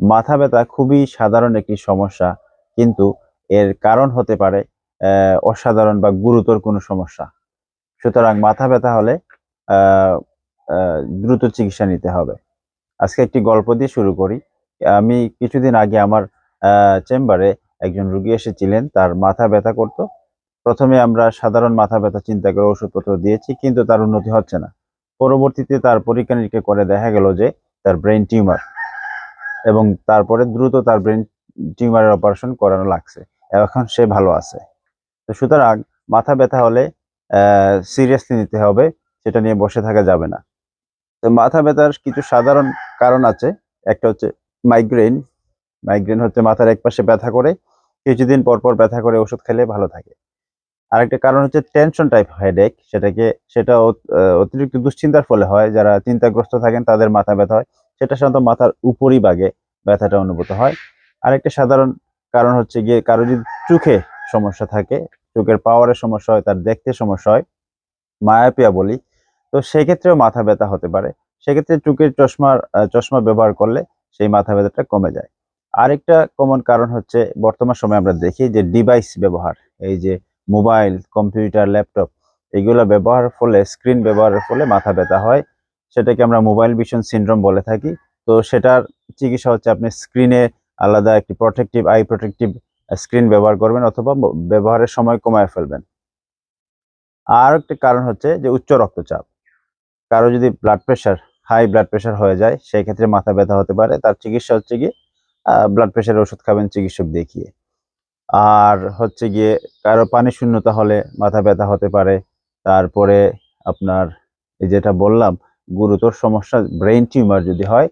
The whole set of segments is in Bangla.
মাথা ব্যথা খুবই সাধারণ একটি সমস্যা, কিন্তু এর কারণ হতে পারে অসাধারণ বা গুরুতর কোনো সমস্যা। সুতরাং মাথা ব্যথা হলে দ্রুত চিকিৎসা নিতে হবে। আজকে একটি গল্প দিয়ে শুরু করি। আমি কিছুদিন আগে আমার চেম্বারে একজন রুগী এসেছিলেন, তার মাথা ব্যথা করতো। প্রথমে আমরা সাধারণ মাথা ব্যথা চিন্তা করে ওষুধপত্র দিয়েছি, কিন্তু তার উন্নতি হচ্ছে না। পরবর্তীতে তার পরীক্ষা নিরীক্ষা করে দেখা গেল যে, তার ব্রেন টিউমার এবং তারপরে দ্রুত তার ব্রেন টিউমারের অপারেশন করানো লাগছে। এখন সে ভালো আছে। তো সুতরাং মাথা ব্যথা হলে সিরিয়াসলি নিতে হবে, সেটা নিয়ে বসে থাকা যাবে না। তো মাথা ব্যথার কিছু সাধারণ কারণ আছে। একটা হচ্ছে মাইগ্রেন মাইগ্রেন হচ্ছে মাথার এক পাশে ব্যথা করে, কিছুদিন পর পর ব্যথা করে ওষুধ খেলে ভালো থাকে। আরেকটা কারণ হচ্ছে টেনশন টাইপ হেডেক সেটাকে, সেটা অতিরিক্ত দুশ্চিন্তার ফলে হয়। যারা চিন্তাগ্রস্ত থাকেন, তাদের মাথা ব্যথা হয়। সেটা সাধারণত মাথার উপরিভাগে ব্যথাটা অনুভূত হয়। আরেকটা সাধারণ কারণ হচ্ছে গিয়ে কারও যদি চোখে সমস্যা থাকে, চোখের পাওয়ারের সমস্যা হয়, তার দেখতে সমস্যা হয়, মায়াপিয়া বলি, তো সেক্ষেত্রেও মাথা ব্যথা হতে পারে। সেক্ষেত্রে চোখের চশমার চশমা ব্যবহার করলে সেই মাথা ব্যথাটা কমে যায়। আরেকটা কমন কারণ হচ্ছে বর্তমান সময়ে আমরা দেখি যে ডিভাইস ব্যবহার, এই যে মোবাইল কম্পিউটার ল্যাপটপ এগুলো ব্যবহারের ফলে স্ক্রিন ব্যবহারের ফলে মাথা ব্যথা হয়। সেটাকে আমরা মোবাইল ভিশন সিনড্রোম বলে থাকি। তো সেটার চিকিৎসা হচ্ছে আপনি স্ক্রিনে আলাদা একটি প্রোটেক্টিভ আই প্রোটেক্টিভ স্ক্রিন ব্যবহার করবেন অথবা ব্যবহারের সময় কমায় ফেলবেন। আর একটি কারণ হচ্ছে যে উচ্চ রক্তচাপ। কারও যদি blood pressure high blood pressure হয়ে যায়, সেই ক্ষেত্রে মাথা ব্যথা হতে পারে। তার চিকিৎসা হচ্ছে গিয়ে ব্লাড প্রেশারের ওষুধ খাবেন চিকিৎসক দেখিয়ে। আর হচ্ছে গিয়ে কারও পানি শূন্যতা হলে মাথা ব্যথা হতে পারে। তারপরে আপনার যেটা বললাম, গুরুতর সমস্যা ব্রেন টিউমার যদি হয়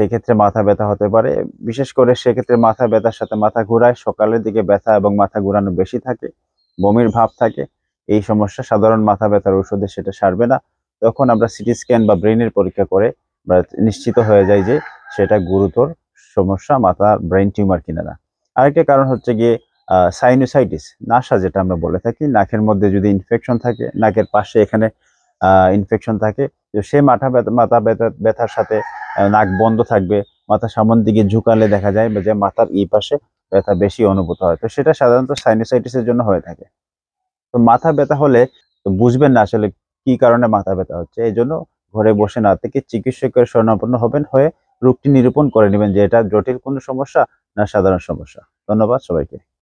সেই ক্ষেত্রে মাথা ব্যথা হতে পারে। বিশেষ করে সেক্ষেত্রে মাথা ব্যথার সাথে মাথা ঘোরায়, সকালের দিকে ব্যথা এবং মাথা ঘোরানো বেশি থাকে, বমির ভাব থাকে। এই সমস্যা সাধারণ মাথা ব্যথার ওষুধে সেটা সারবে না। তখন আমরা সিটি স্ক্যান বা ব্রেনের পরীক্ষা করে নিশ্চিত হয়ে যাই যে সেটা গুরুতর সমস্যা মাথা ব্রেন টিউমার কিনা না। আরেকটা কারণ হচ্ছে গিয়ে সাইনোসাইটিস নাসা যেটা আমরা বলে থাকি, নাকের মধ্যে যদি ইনফেকশন থাকে, নাকের পাশে এখানে ইনফেকশন থাকে, তো সে মাথা ব্যথা মাথা ব্যথা, ব্যথার সাথে নাক বন্ধ থাকবে, মাথা সামন দিকে ঝুঁকালে দেখা যায় যে মাথার এই পাশে ব্যথা বেশি অনুভূত হয়। তো সেটা সাধারণত সাইনোসাইটিসের জন্য হয়ে থাকে। তো মাথা ব্যথা হলে বুঝবেন না আসলে কি কারণে মাথা ব্যথা হচ্ছে। এই জন্য ঘরে বসে না থেকে চিকিৎসকের শরণাপন্ন হবেন, হয়ে রোগটি নিরূপণ করে নেবেন যে এটা জটিল কোনো সমস্যা না সাধারণ সমস্যা। ধন্যবাদ সবাইকে।